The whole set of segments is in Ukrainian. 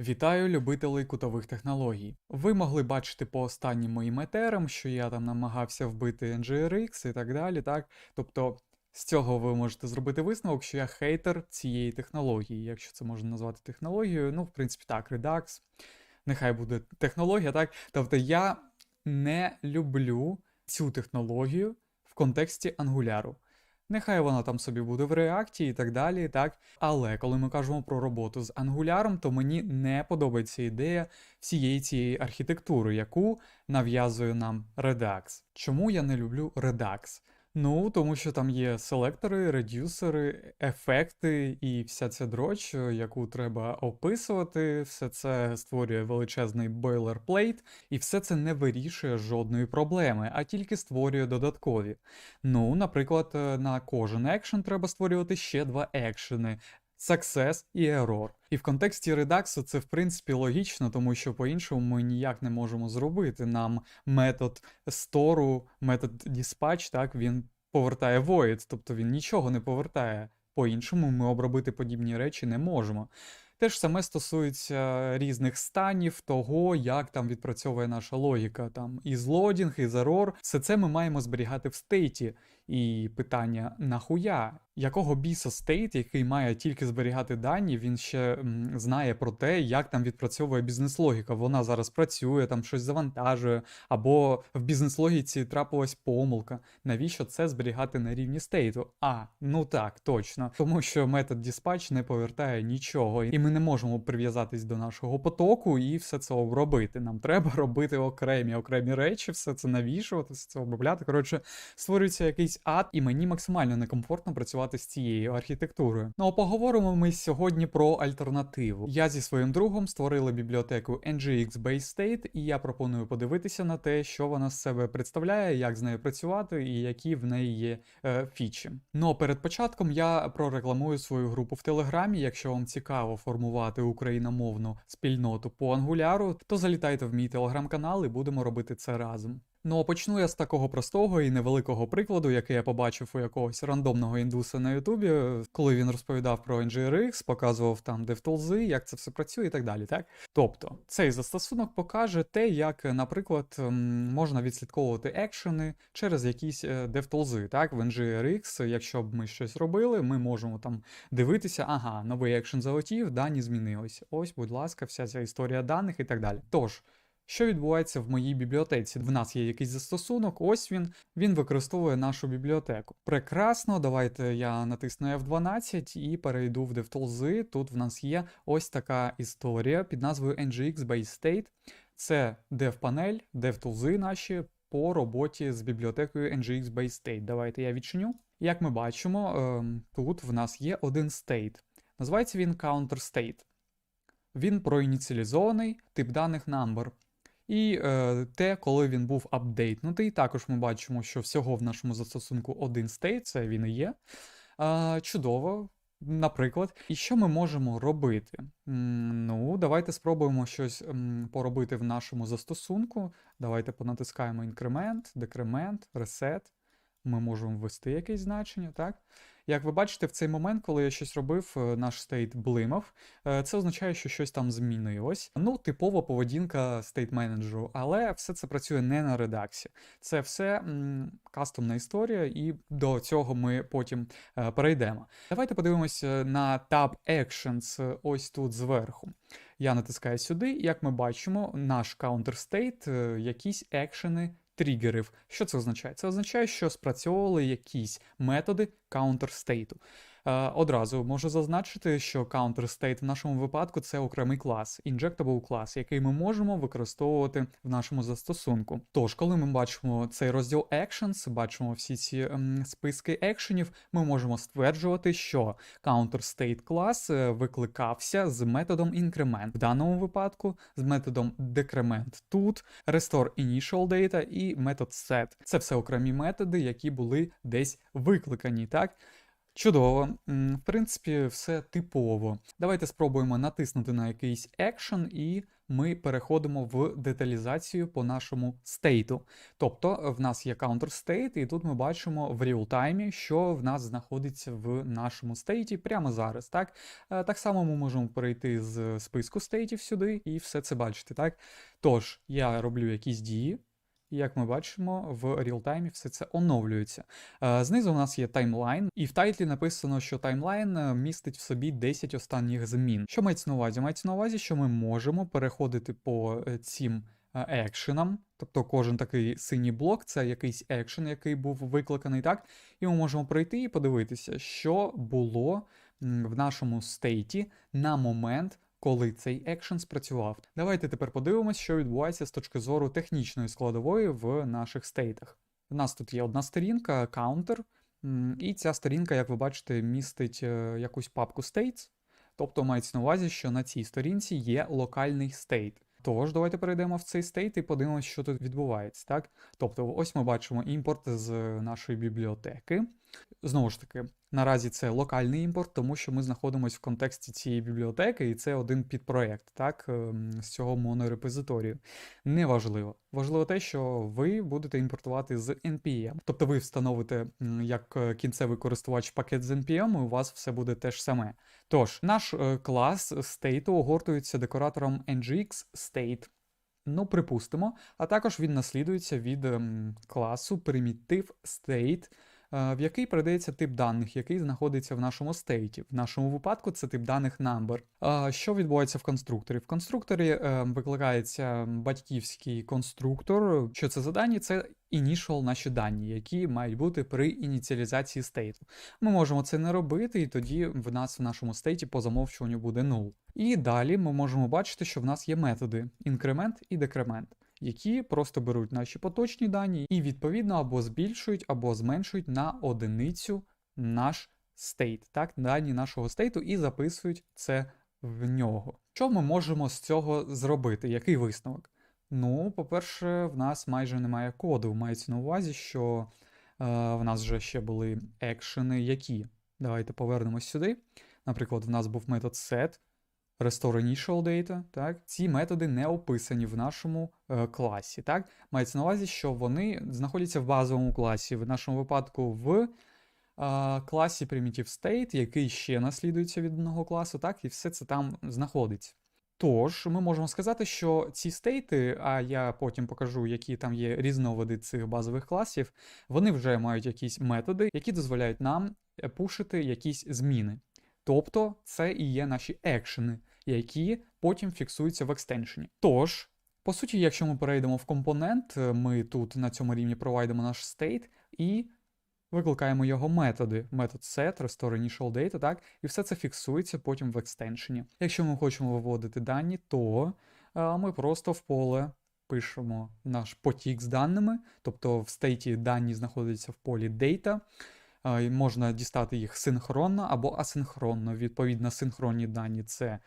Вітаю любителей кутових технологій. Ви могли бачити по останнім моїм етерам, що я там намагався вбити NGRX і так далі, так? Тобто з цього ви можете зробити висновок, що я хейтер цієї технології, якщо це можна назвати технологією. Ну, в принципі, так, Redux. Нехай буде технологія, так? Тобто я не люблю цю технологію в контексті ангуляру. Нехай вона там собі буде в реакції і так далі, так. Але коли ми кажемо про роботу з ангуляром, то мені не подобається ідея всієї цієї архітектури, яку нав'язує нам Redux. Чому я не люблю Redux? Ну, тому що там є селектори, редюсери, ефекти і вся ця дроч, яку треба описувати, все це створює величезний бойлерплейт, і все це не вирішує жодної проблеми, а тільки створює додаткові. Ну, наприклад, е, на кожен екшен треба створювати ще два екшени. Success і Error. І в контексті Redux це в принципі логічно, тому що по-іншому ми ніяк не можемо зробити. Нам метод стору, метод dispatch, так, він повертає void, тобто він нічого не повертає. По-іншому ми обробити подібні речі не можемо. Те ж саме стосується різних станів, того, як там відпрацьовує наша логіка. Там і злодінг, і зарор. Все це ми маємо зберігати в стейті. І питання нахуя? Якого біса стейт, який має тільки зберігати дані, він ще знає про те, як там відпрацьовує бізнес-логіка. Вона зараз працює, там щось завантажує, або в бізнес-логіці трапилась помилка. Навіщо це зберігати на рівні стейту? А, ну так, точно. Тому що метод dispatch не повертає нічого, і ми не можемо прив'язатись до нашого потоку і все це обробити. Нам треба робити окремі окремі речі, все це навішувати, все це обробляти. Коротше, створюється якийсь ад, і мені максимально некомфортно працювати з цією архітектурою. Ну а поговоримо ми сьогодні про альтернативу. Я зі своїм другом створили бібліотеку NGX Base State, і я пропоную подивитися на те, що вона з себе представляє, як з нею працювати і які в неї є е, фічі. Ну а перед початком я прорекламую свою групу в Телеграмі. Якщо вам цікаво формувати україномовну спільноту по ангуляру, то залітайте в мій телеграм-канал і будемо робити це разом. Ну а почну я з такого простого і невеликого прикладу, який я побачив у якогось рандомного індуса на Ютубі, коли він розповідав про NGRX, показував там DevTools, як це все працює і так далі. Так? Тобто, цей застосунок покаже те, як, наприклад, можна відслідковувати екшени через якісь е, DevTools. Так, в NGRX, якщо б ми щось робили, ми можемо там дивитися, ага, новий екшен залетів, дані змінились. Ось, будь ласка, вся ця історія даних і так далі. Тож. Що відбувається в моїй бібліотеці? В нас є якийсь застосунок, ось він, він використовує нашу бібліотеку. Прекрасно, давайте я натисну F12 і перейду в DevTools. Тут в нас є ось така історія під назвою NGX Base State. Це DevPanel, DevTools наші по роботі з бібліотекою NGX Base State. Давайте я відчиню. Як ми бачимо, ем, тут в нас є один state. Називається він CounterState. Він проініціалізований, тип даних number. І е, те, коли він був апдейтнутий, також ми бачимо, що всього в нашому застосунку один стейт, це він і є. Е, чудово, наприклад. І що ми можемо робити? Ну, давайте спробуємо щось поробити в нашому застосунку. Давайте понатискаємо інкремент, декремент, ресет. Ми можемо ввести якесь значення, так? Як ви бачите, в цей момент, коли я щось робив, е, наш стейт блимав, е, це означає, що щось там змінилось. Ну, типова поведінка стейт менеджеру, але все це працює не на редаксі. Це все м, кастомна історія, і до цього ми потім е, перейдемо. Давайте подивимося на Tab Actions е, ось тут зверху. Я натискаю сюди, і як ми бачимо, наш counter-state е, якісь екшени тригерів. Що це означає? Це означає, що спрацьовували якісь методи counter-стейту. Е, Одразу можу зазначити, що counter-state в нашому випадку це окремий клас, injectable клас, який ми можемо використовувати в нашому застосунку. Тож, коли ми бачимо цей розділ Actions, бачимо всі ці ем, списки екшенів, ми можемо стверджувати, що counter-state клас е, викликався з методом increment, в даному випадку з методом decrement тут, restore initial data і метод set. Це все окремі методи, які були десь викликані, так? Чудово. В принципі, все типово. Давайте спробуємо натиснути на якийсь екшен, і ми переходимо в деталізацію по нашому стейту. Тобто в нас є counter state, і тут ми бачимо в реал-таймі, що в нас знаходиться в нашому стейті прямо зараз. Так Е, так само ми можемо перейти з списку стейтів сюди і все це бачити. Так? Тож, я роблю якісь дії. І як ми бачимо, в реалтаймі все це оновлюється. Е, Знизу у нас є таймлайн, і в тайтлі написано, що таймлайн е, містить в собі 10 останніх змін. Що мається на увазі? Мається на увазі, що ми можемо переходити по е, цим екшенам, тобто кожен такий синій блок це якийсь екшен, який був викликаний, так? І ми можемо пройти і подивитися, що було в нашому стейті на момент. Коли цей екшен спрацював. Давайте тепер подивимось, що відбувається з точки зору технічної складової в наших стейтах. У нас тут є одна сторінка, каунтер, і ця сторінка, як ви бачите, містить е, якусь папку states. Тобто мається на увазі, що на цій сторінці є локальний стейт. Тож, давайте перейдемо в цей стейт і подивимося, що тут відбувається. Так? Тобто, ось ми бачимо імпорт з нашої бібліотеки. Знову ж таки, наразі це локальний імпорт, тому що ми знаходимося в контексті цієї бібліотеки, і це один підпроєкт, так, ем, з цього монорепозиторію. Неважливо. Важливо те, що ви будете імпортувати з NPM. Тобто ви встановите як е, кінцевий користувач пакет з NPM, і у вас все буде те ж саме. Тож, наш е, клас стейту огортується декоратором NGX State. Ну, припустимо, а також він наслідується від ем, класу Primitive State, е, в який передається тип даних, який знаходиться в нашому стейті. В нашому випадку це тип даних number. А Що відбувається в конструкторі? В конструкторі е, викликається батьківський конструктор. Що це за дані? Це initial наші дані, які мають бути при ініціалізації стейту. Ми можемо це не робити, і тоді в нас в нашому стейті по замовчуванню буде null. І далі ми можемо бачити, що в нас є методи інкремент і декремент, які просто беруть наші поточні дані і відповідно або збільшують, або зменшують на одиницю наш стейт, так, дані нашого стейту, і записують це в нього. Що ми можемо з цього зробити? Який висновок? Ну, по-перше, в нас майже немає коду. Мається на увазі, що е, в нас вже ще були екшени, які. Давайте повернемось сюди. Наприклад, в нас був метод set, restore initial data. Так? Ці методи не описані в нашому е, класі. Так? Мається на увазі, що вони знаходяться в базовому класі, в нашому випадку в е, класі Primitive State, який ще наслідується від одного класу, так? і все це там знаходиться. Тож, ми можемо сказати, що ці стейти, а я потім покажу, які там є різновиди цих базових класів, вони вже мають якісь методи, які дозволяють нам пушити якісь зміни. Тобто, це і є наші екшени, які потім фіксуються в екстеншені. Тож, по суті, якщо ми перейдемо в компонент, е, ми тут на цьому рівні провайдемо наш стейт і викликаємо його методи. Метод set, restore initial data, так, і все це фіксується потім в екстеншені. Якщо ми хочемо виводити дані, то а, ми просто в поле пишемо наш потік з даними, тобто в стейті дані знаходяться в полі data. Можна дістати їх синхронно або асинхронно. Відповідно, синхронні дані це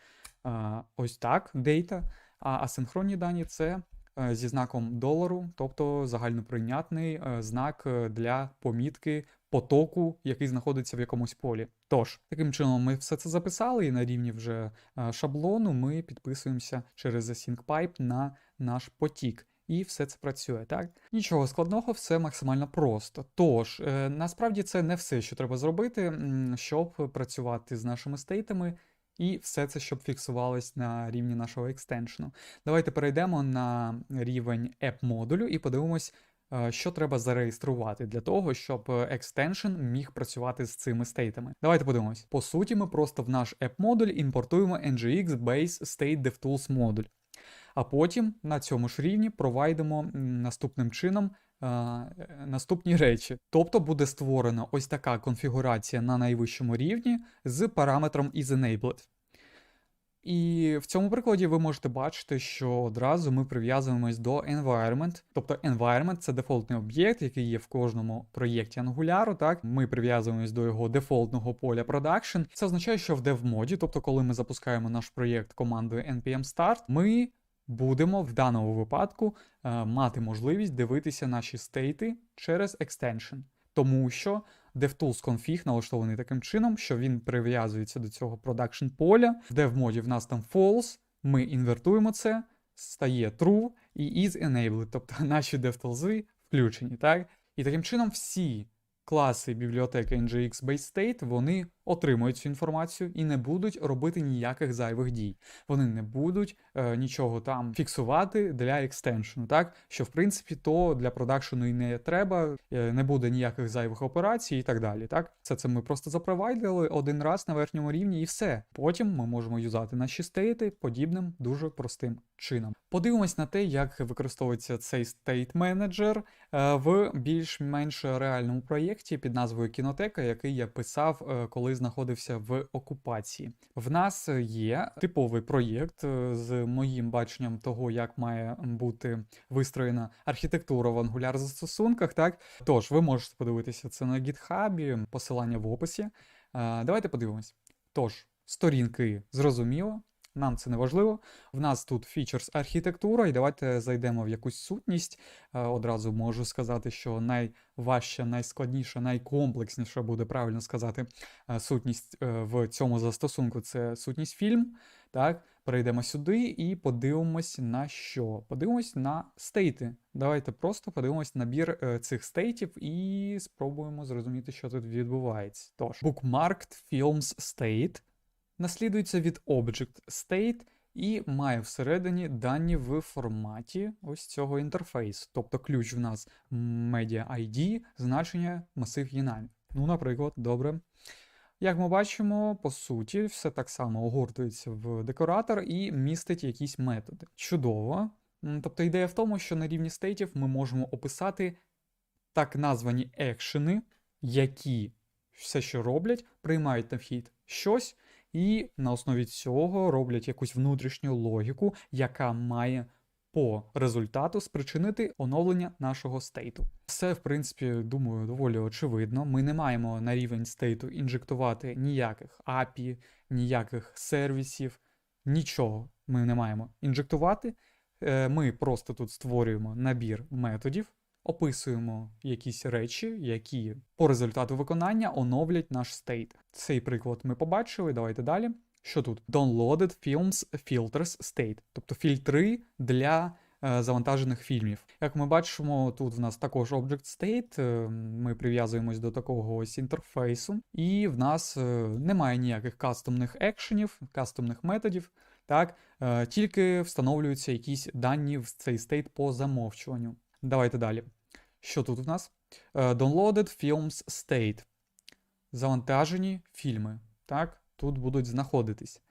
ось так, data, а асинхронні дані це е, зі знаком долару, тобто загальноприйнятний е, знак е, для помітки потоку, який знаходиться в якомусь полі. Тож, таким чином, ми все це записали, і на рівні вже шаблону ми підписуємося через Async Pipe на наш потік. І все це працює, так? Нічого складного, все максимально просто. Тож, е, насправді це не все, що треба зробити, щоб працювати з нашими стейтами, і все це, щоб фіксувалось на рівні нашого екстеншену. Давайте перейдемо на рівень app-модулю і подивимось, е, що треба зареєструвати для того, щоб екстеншн міг працювати з цими стейтами. Давайте подивимось. По суті, ми просто в наш app-модуль імпортуємо NGX Base State DevTools модуль. А потім на цьому ж рівні провайдемо наступним чином е, наступні речі. Тобто буде створена ось така конфігурація на найвищому рівні з параметром isEnabled. І в цьому прикладі ви можете бачити, що одразу ми прив'язуємось до environment. Тобто environment це дефолтний об'єкт, який є в кожному проєкті Angular, Так, ми прив'язуємось до його дефолтного поля production. Це означає, що в dev-моді, тобто, коли ми запускаємо наш проєкт командою npm start, ми будемо в даному випадку е, мати можливість дивитися наші стейти через екстеншн. Тому що DevTools config налаштований таким чином, що він прив'язується до цього production поля. В dev-моді в нас там false, ми інвертуємо це, стає true і is enabled, тобто наші DevTools включені, так? І таким чином всі класи бібліотеки NGX Base State вони отримують цю інформацію і не будуть робити ніяких зайвих дій. Вони не будуть е, нічого там фіксувати для екстеншену, так що в принципі то для продакшену і не треба, е, не буде ніяких зайвих операцій і так далі. Так, це це ми просто запровайдили один раз на верхньому рівні, і все. Потім ми можемо юзати наші стейти подібним дуже простим чином. Подивимось на те, як використовується цей стейт менеджер в більш-менш реальному проєкті під назвою Кінотека, який я писав, е, коли знаходився в окупації. В нас є типовий проєкт е, з моїм баченням того, як має бути вистроєна архітектура в Angular застосунках. Так, тож ви можете подивитися це на гітхабі, посилання в описі. Е, Давайте подивимось. Тож, сторінки зрозуміло. Нам це не важливо. В нас тут features архітектура, і давайте зайдемо в якусь сутність. Е, Одразу можу сказати, що найважча, найскладніша, найкомплексніша буде правильно сказати е, сутність е, в цьому застосунку це сутність фільм. Так, перейдемо сюди і подивимось на що? Подивимось на стейти. Давайте просто подивимось набір цих стейтів і спробуємо зрозуміти, що тут відбувається. Тож, bookmarked films state наслідується від Object State і має всередині дані в форматі ось цього інтерфейсу. Тобто ключ в нас Media ID, значення масив Єнамі. Ну, наприклад, добре. Як ми бачимо, по суті, все так само огортується в декоратор і містить якісь методи. Чудово. Тобто ідея в тому, що на рівні стейтів ми можемо описати так названі екшени, які все, що роблять, приймають на вхід щось, і на основі цього роблять якусь внутрішню логіку, яка має по результату спричинити оновлення нашого стейту. Все, в принципі, думаю, доволі очевидно. Ми не маємо на рівень стейту інжектувати ніяких API, ніяких сервісів, нічого ми не маємо інжектувати. Е, Ми просто тут створюємо набір методів, описуємо якісь речі, які по результату виконання оновлять наш стейт. Цей приклад ми побачили. Давайте далі. Що тут? Downloaded Films Filters State, тобто фільтри для е, завантажених фільмів. Як ми бачимо, тут в нас також Object State, е, ми прив'язуємось до такого ось інтерфейсу, і в нас е, немає ніяких кастомних екшенів, кастомних методів. Так, е, тільки встановлюються якісь дані в цей стейт по замовчуванню. Давайте далі. Що тут в нас? Е, Downloaded Films State. Завантажені фільми. Так, тут будуть знаходитись.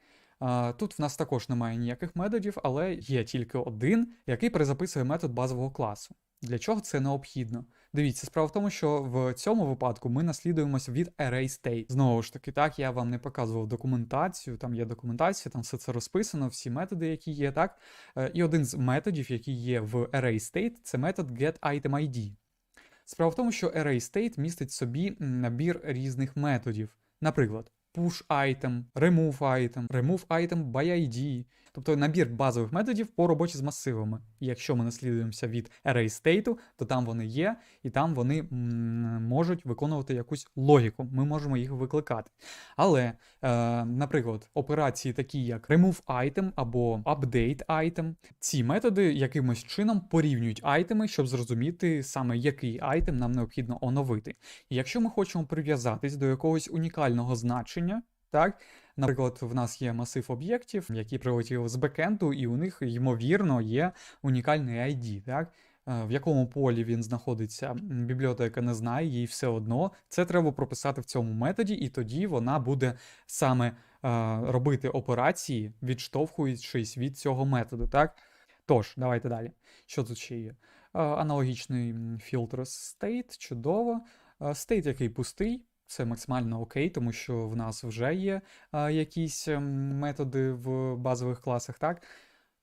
Тут в нас також немає ніяких методів, але є тільки один, який перезаписує метод базового класу. Для чого це необхідно? Дивіться, справа в тому, що в цьому випадку ми наслідуємося від array state. Знову ж таки, так, я вам не показував документацію, там є документація, там все це розписано, всі методи, які є, так. Е, І один з методів, який є в array state, це метод getItemID. Справа в тому, що array state містить собі набір різних методів. Наприклад, push item, remove by ID, тобто набір базових методів по роботі з масивами. І якщо ми наслідуємося від array state, то там вони є, і там вони можуть виконувати якусь логіку. Ми можемо їх викликати. Але, е, наприклад, операції такі як remove item або update item, ці методи якимось чином порівнюють айтеми, щоб зрозуміти саме який айтем нам необхідно оновити. І якщо ми хочемо прив'язатись до якогось унікального значення, так, наприклад, в нас є масив об'єктів, які прилетіли з бекенду, і у них, ймовірно, є унікальний ID, так? Е, В якому полі він знаходиться, бібліотека не знає, їй все одно. Це треба прописати в цьому методі, і тоді вона буде саме е, робити операції, відштовхуючись від цього методу. Так? Тож, давайте далі. Що тут ще є? Е, Аналогічний фільтр state, чудово. Е, State, який пустий, це максимально окей, тому що в нас вже є е, якісь ем, методи в базових класах, так?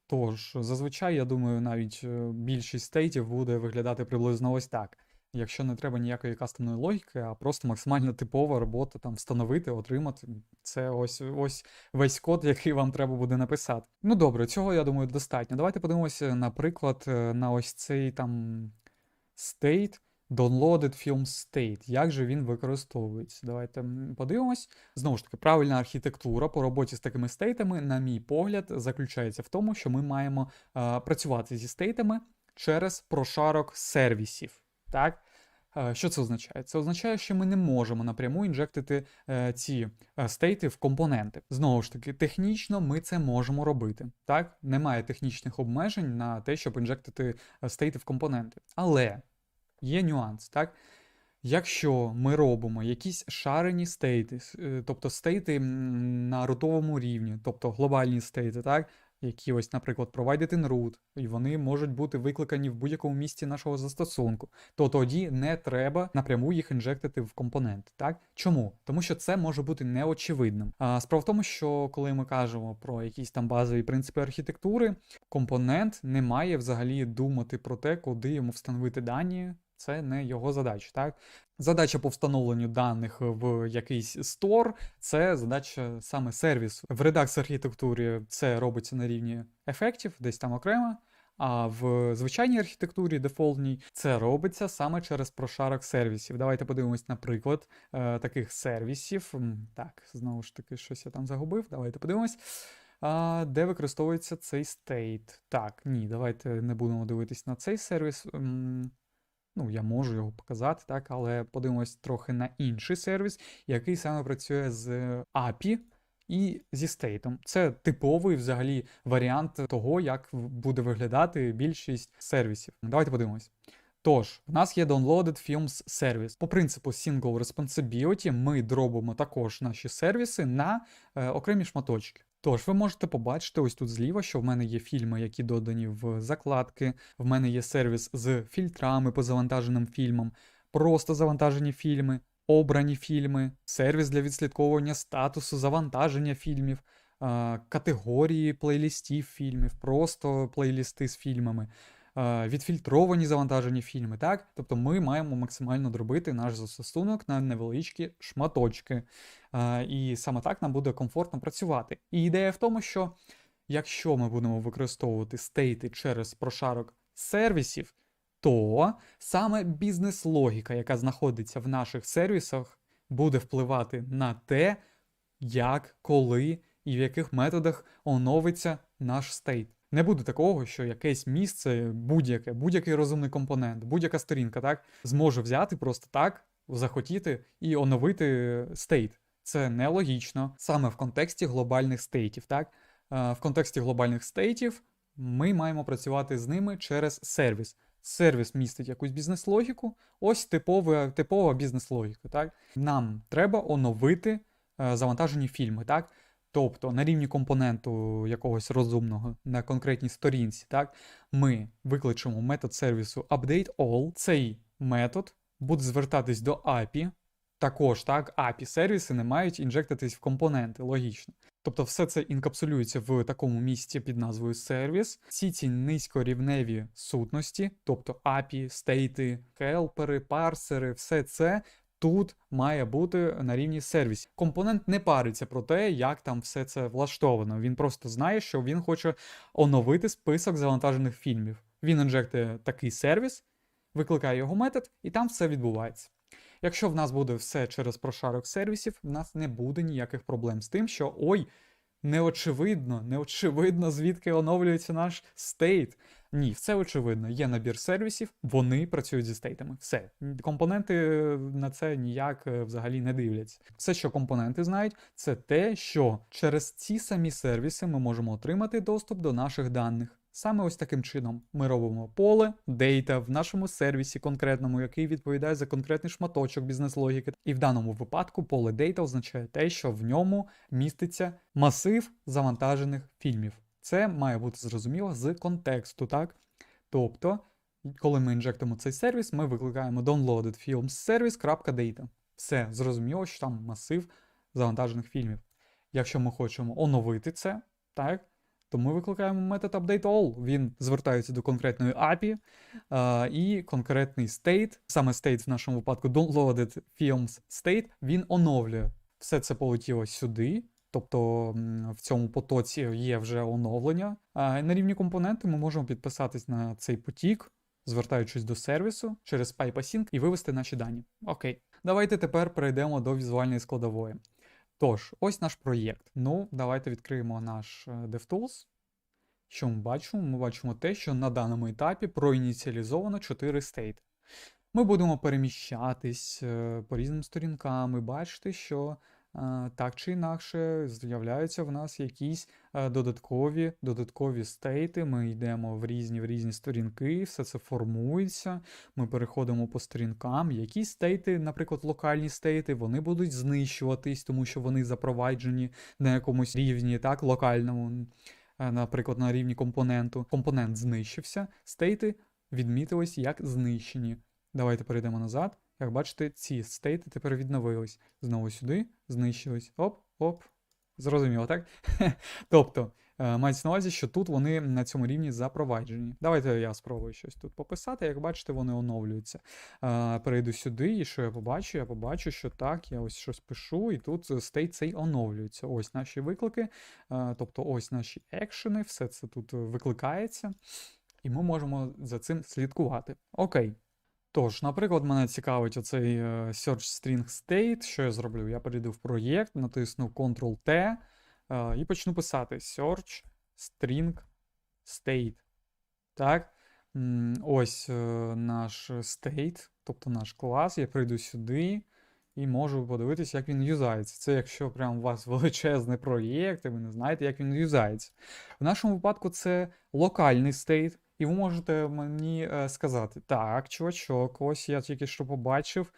Тож, зазвичай, я думаю, навіть е, більшість стейтів буде виглядати приблизно ось так. Якщо не треба ніякої кастомної логіки, а просто максимально типова робота там встановити, отримати. Це ось ось весь код, який вам треба буде написати. Ну добре, цього я думаю достатньо. Давайте подивимося, наприклад, е, на ось цей там стейт. Downloaded Film State. Як же він використовується? Давайте подивимось. Знову ж таки, правильна архітектура по роботі з такими стейтами, на мій погляд, заключається в тому, що ми маємо е, працювати зі стейтами через прошарок сервісів. Так? Е, Що це означає? Це означає, що ми не можемо напряму інжектити е, ці е, стейти в компоненти. Знову ж таки, технічно ми це можемо робити. Так, немає технічних обмежень на те, щоб інжектити е, стейти в компоненти. Але є нюанс, так? Якщо ми робимо якісь шарені стейти, е, тобто стейти на рутовому рівні, тобто глобальні стейти, так? Які ось, наприклад, provided in root, і вони можуть бути викликані в будь-якому місці нашого застосунку, то тоді не треба напряму їх інжектити в компоненти. Так? Чому? Тому що це може бути неочевидним. А справа в тому, що коли ми кажемо про якісь там базові принципи архітектури, компонент не має взагалі думати про те, куди йому встановити дані. Це не його задача, так? Задача по встановленню даних в якийсь стор це задача саме сервісу. В редакс архітектурі це робиться на рівні ефектів, десь там окремо. А в звичайній архітектурі дефолтній це робиться саме через прошарок сервісів. Давайте подивимось, наприклад, е, таких сервісів. Так, знову ж таки, щось я там загубив. Давайте подивимось. А, де використовується цей стейт? Так, ні, давайте не будемо дивитись на цей сервіс. Ну, я можу його показати, так, але подивимось трохи на інший сервіс, який саме працює з API і зі стейтом. Це типовий взагалі варіант того, як буде виглядати більшість сервісів. Давайте подивимось. Тож, в нас є Downloaded Films сервіс. По принципу Single Responsibility ми дробимо також наші сервіси на е, окремі шматочки. Тож, ви можете побачити ось тут зліва, що в мене є фільми, які додані в закладки. В мене є сервіс з фільтрами по завантаженим фільмам, просто завантажені фільми, обрані фільми, сервіс для відслідковування статусу завантаження фільмів, категорії плейлістів фільмів, просто плейлісти з фільмами. Відфільтровані завантажені фільми, так? Тобто ми маємо максимально дробити наш застосунок на невеличкі шматочки. І саме так нам буде комфортно працювати. І ідея в тому, що якщо ми будемо використовувати стейти через прошарок сервісів, то саме бізнес-логіка, яка знаходиться в наших сервісах, буде впливати на те, як, коли і в яких методах оновиться наш стейт. Не буде такого, що якесь місце, будь-яке, будь-який розумний компонент, будь-яка сторінка, так, зможе взяти просто так, захотіти і оновити стейт. Це нелогічно саме в контексті глобальних стейтів. Так? Е, В контексті глобальних стейтів ми маємо працювати з ними через сервіс. Сервіс містить якусь бізнес-логіку, ось типова, типова бізнес-логіка. Так? Нам треба оновити е, завантажені фільми. Так? Тобто на рівні компоненту якогось розумного на конкретній сторінці, так, ми викличемо метод сервісу updateAll. Цей метод буде звертатись до API. Також так, API сервіси не мають інжектитись в компоненти, логічно. Тобто все це інкапсулюється в такому місці під назвою сервіс. Всі ці низькорівневі сутності, тобто API, стейти, хелпери, парсери, все це тут має бути на рівні сервісів. Компонент не париться про те, як там все це влаштовано. Він просто знає, що він хоче оновити список завантажених фільмів. Він інжектує такий сервіс, викликає його метод, і там все відбувається. Якщо в нас буде все через прошарок сервісів, в нас не буде ніяких проблем з тим, що ой, неочевидно, неочевидно, звідки оновлюється наш стейт. Ні, все очевидно. Є набір сервісів, вони працюють зі стейтами. Все. Компоненти на це ніяк е, взагалі не дивляться. Все, що компоненти знають, це те, що через ці самі сервіси ми можемо отримати доступ до наших даних. Саме ось таким чином ми робимо поле дейта в нашому сервісі конкретному, який відповідає за конкретний шматочок бізнес-логіки. І в даному випадку поле дейта означає те, що в ньому міститься масив завантажених фільмів. Це має бути зрозуміло з контексту, так? Тобто, коли ми інжектимо цей сервіс, ми викликаємо downloaded film service.data. Все, зрозуміло, що там масив завантажених фільмів. Якщо ми хочемо оновити це, так, то ми викликаємо метод updateAll. Він звертається до конкретної API а, і конкретний state, саме state в нашому випадку downloaded films state, він оновлює. Все це полетіло сюди. Тобто в цьому потоці є вже оновлення. А на рівні компоненти ми можемо підписатись на цей потік, звертаючись до сервісу через PipeAsync і вивести наші дані. Окей. Давайте тепер перейдемо до візуальної складової. Тож, ось наш проєкт. Ну, давайте відкриємо наш е, DevTools. Що ми бачимо? Ми бачимо те, що на даному етапі проініціалізовано 4 стейти. Ми будемо переміщатись е, по різним сторінкам і бачите, що так чи інакше з'являються в нас якісь е, додаткові додаткові стейти. Ми йдемо в різні в різні сторінки, все це формується. Ми переходимо по сторінкам. Якісь стейти, наприклад, локальні стейти, вони будуть знищуватись, тому що вони запроваджені на якомусь рівні, так, локальному, е, наприклад, на рівні компоненту. Компонент знищився, стейти відмітились як знищені. Давайте перейдемо назад. Як бачите, ці стейти тепер відновились. Знову сюди, знищились. Оп, оп. Зрозуміло, так? тобто, е, мається на увазі, що тут вони на цьому рівні запроваджені. Давайте я спробую щось тут пописати. Як бачите, вони оновлюються. Е, Перейду сюди, і що я побачу? Я побачу, що так, я ось щось пишу, і тут стейт цей оновлюється. Ось наші виклики, е, тобто ось наші екшени, все це тут викликається. І ми можемо за цим слідкувати. Окей. Тож, наприклад, мене цікавить оцей е, Search String State. Що я зроблю? Я перейду в проєкт, натисну Ctrl-T е, і почну писати Search String State. Так. Ось е, наш state, тобто наш клас. Я прийду сюди і можу подивитися, як він юзається. Це якщо прям у вас величезний проєкт, і ви не знаєте, як він юзається. В нашому випадку це локальний стейт. І ви можете мені е, сказати, так, чувачок, ось я тільки що побачив,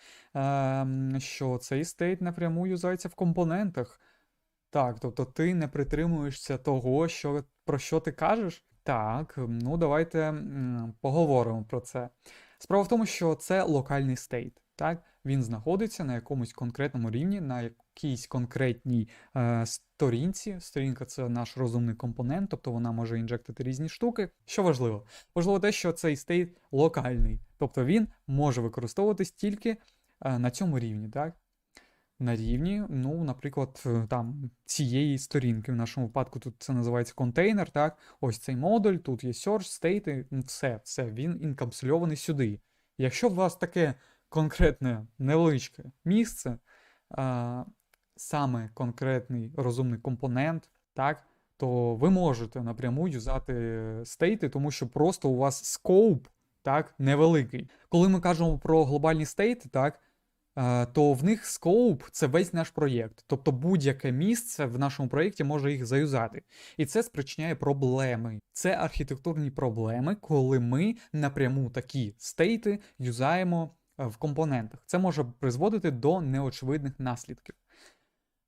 що цей стейт напряму юзається в компонентах. Так, тобто ти не притримуєшся того, що, про що ти кажеш? Так, ну давайте поговоримо про це. Справа в тому, що це локальний стейт. Так, він знаходиться на якомусь конкретному рівні, на якійсь конкретній е, сторінці. Сторінка це наш розумний компонент, тобто вона може інжектити різні штуки. Що важливо? Важливо те, що цей стейт локальний, тобто він може використовуватись тільки е, на цьому рівні. так? На рівні, ну, наприклад, е, там цієї сторінки. В нашому випадку тут це називається контейнер, так? Ось цей модуль, тут є search, стейти, все, все, він інкапсульований сюди. Якщо у вас таке конкретне невеличке місце, а, саме конкретний розумний компонент, так, то ви можете напряму юзати стейти, тому що просто у вас скоуп так, невеликий. Коли ми кажемо про глобальні стейти, так, то в них скоуп це весь наш проєкт. Тобто будь-яке місце в нашому проєкті може їх заюзати. І це спричиняє проблеми. Це архітектурні проблеми, коли ми напряму такі стейти юзаємо в компонентах. Це може призводити до неочевидних наслідків.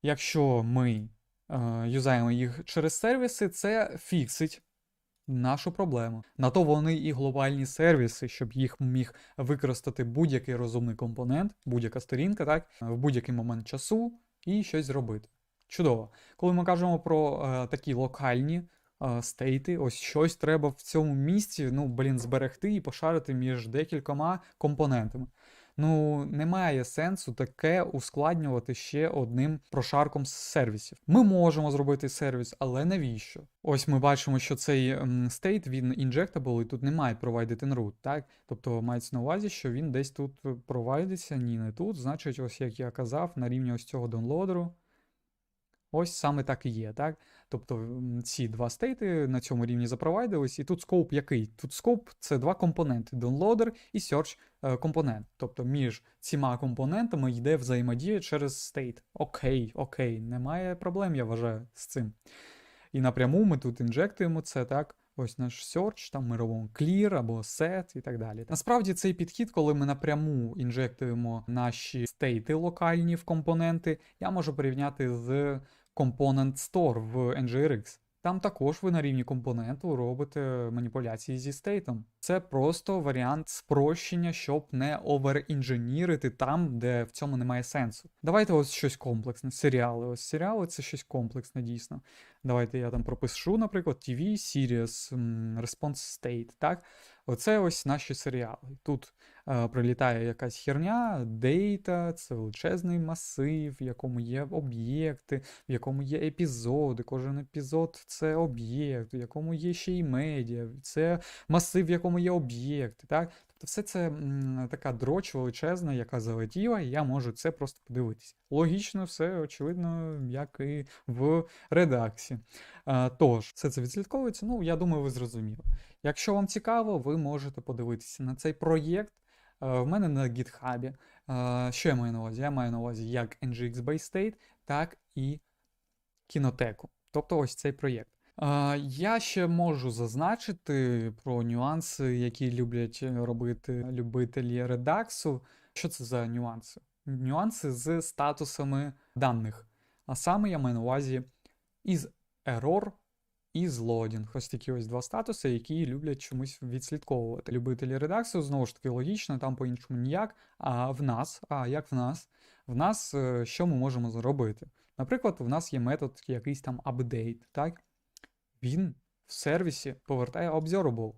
Якщо ми е, юзаємо їх через сервіси, це фіксить нашу проблему. На то вони і глобальні сервіси, щоб їх міг використати будь-який розумний компонент, будь-яка сторінка, так, в будь-який момент часу і щось зробити. Чудово. Коли ми кажемо про е, такі локальні е, стейти, ось щось треба в цьому місці, ну, блін, зберегти і пошарити між декількома компонентами. Ну, немає сенсу таке ускладнювати ще одним прошарком сервісів. Ми можемо зробити сервіс, але навіщо? Ось ми бачимо, що цей стейт він injectable і тут немає provided in root, так? Тобто мається на увазі, що він десь тут провайдиться, ні, не тут. Значить, ось як я казав, на рівні ось цього донлодеру. Ось саме так і є, так? Тобто ці два стейти на цьому рівні запровайдились, і тут скоп який? Тут скоп це два компоненти: downloader і search е, компонент. Тобто між цими компонентами йде взаємодія через стейт. Окей, окей, немає проблем, я вважаю, з цим. І напряму ми тут інжектуємо це, так? Ось наш search, там ми робимо clear або set і так далі. Насправді цей підхід, коли ми напряму інжектуємо наші стейти локальні в компоненти, я можу порівняти з Component Store в NGRX. Там також ви на рівні компоненту робите маніпуляції зі стейтом. Це просто варіант спрощення, щоб не оверінженірити там, де в цьому немає сенсу. Давайте ось щось комплексне. Серіали. Ось серіали це щось комплексне, дійсно. Давайте я там пропишу, наприклад, TV Series Response State. Так? Оце ось наші серіали. Тут е, прилітає якась херня, дейта, це величезний масив, в якому є об'єкти, в якому є епізоди. Кожен епізод це об'єкт, в якому є ще й медіа, це масив, в якому є об'єкти. Так? Тобто все це така дроч величезна, яка залетіла, і я можу це просто подивитися. Логічно, все очевидно, як і в редаксі. А, тож, все це відслідковується. Ну, я думаю, ви зрозуміли. Якщо вам цікаво, ви можете подивитися на цей проєкт. Е, В мене на GitHub. Е, Що я маю на увазі? Я маю на увазі як NGX Base State, так і кінотеку. Тобто ось цей проєкт. Я ще можу зазначити про нюанси, які люблять е, робити любителі редаксу. Що це за нюанси? Нюанси з статусами даних. А саме я маю на увазі із error і з loading. Ось такі ось два статуси, які люблять чомусь відслідковувати. Любителі редаксу, знову ж таки, логічно, там по-іншому ніяк. А в нас, а як в нас? В нас е, що ми можемо зробити? Наприклад, в нас є метод якийсь там update, так? Він в сервісі повертає observable.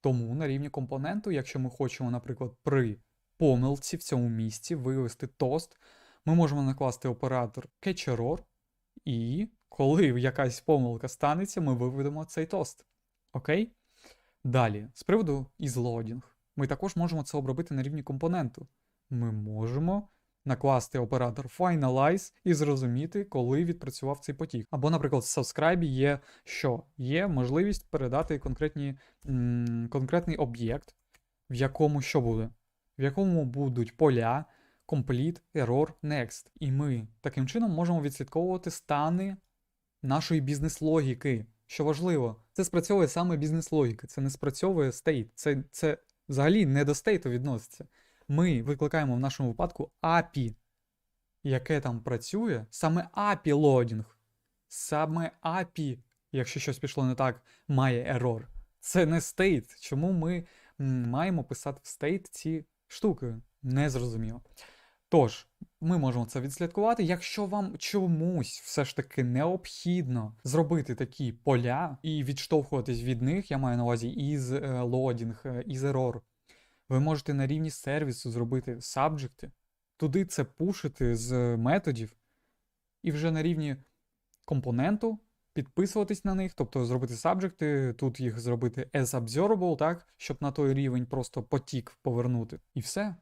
Тому на рівні компоненту, якщо ми хочемо, наприклад, при помилці в цьому місці вивести тост, ми можемо накласти оператор catch-error, і коли якась помилка станеться, ми виведемо цей тост. Окей? Далі, з приводу ізлодінг, ми також можемо це обробити на рівні компоненту. Ми можемо накласти оператор finalize і зрозуміти, коли відпрацював цей потік. Або, наприклад, в subscribe є що? Є можливість передати конкретні, м, конкретний об'єкт, в якому що буде? В якому будуть поля, complete, error, next. І ми таким чином можемо відслідковувати стани нашої бізнес-логіки. Що важливо, це спрацьовує саме бізнес-логіка, це не спрацьовує стейт. Це, це взагалі не до стейту відноситься. Ми викликаємо в нашому випадку API, яке там працює, саме API лодінг. Саме API, якщо щось пішло не так, має error. Це не стейт. Чому ми маємо писати в стейт ці штуки? Незрозуміло. Тож, ми можемо це відслідкувати. Якщо вам чомусь все ж таки необхідно зробити такі поля і відштовхуватись від них, я маю на увазі із е, лодінг, е, із error, ви можете на рівні сервісу зробити сабджекти, туди це пушити з методів, і вже на рівні компоненту підписуватись на них, тобто зробити сабджекти, тут їх зробити as observable, так, щоб на той рівень просто потік повернути. І все.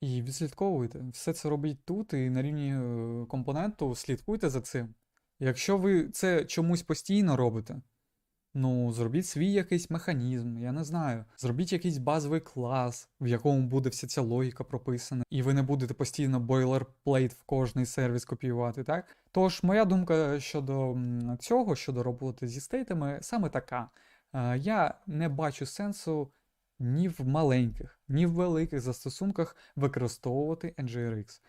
І відслідковуйте. Все це робіть тут, і на рівні е, компоненту слідкуйте за цим. Якщо ви це чомусь постійно робите, ну, зробіть свій якийсь механізм, я не знаю. Зробіть якийсь базовий клас, в якому буде вся ця логіка прописана, і ви не будете постійно бойлерплейт в кожний сервіс копіювати, так? Тож, моя думка щодо цього, щодо роботи зі стейтами, саме така. Е, Я не бачу сенсу ні в маленьких, ні в великих застосунках використовувати NGRX.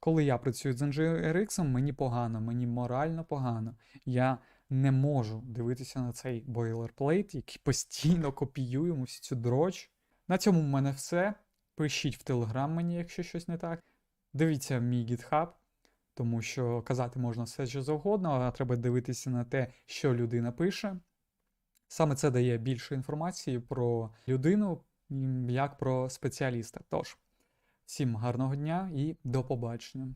Коли я працюю з NGRX, мені погано, мені морально погано. Я не можу дивитися на цей бойлерплейт, який постійно копіюємо всю цю дроч. На цьому в мене все. Пишіть в Телеграм мені, якщо щось не так. Дивіться мій GitHub, тому що казати можна все що завгодно, а треба дивитися на те, що людина пише. Саме це дає більше інформації про людину, як про спеціаліста. Тож, всім гарного дня і до побачення.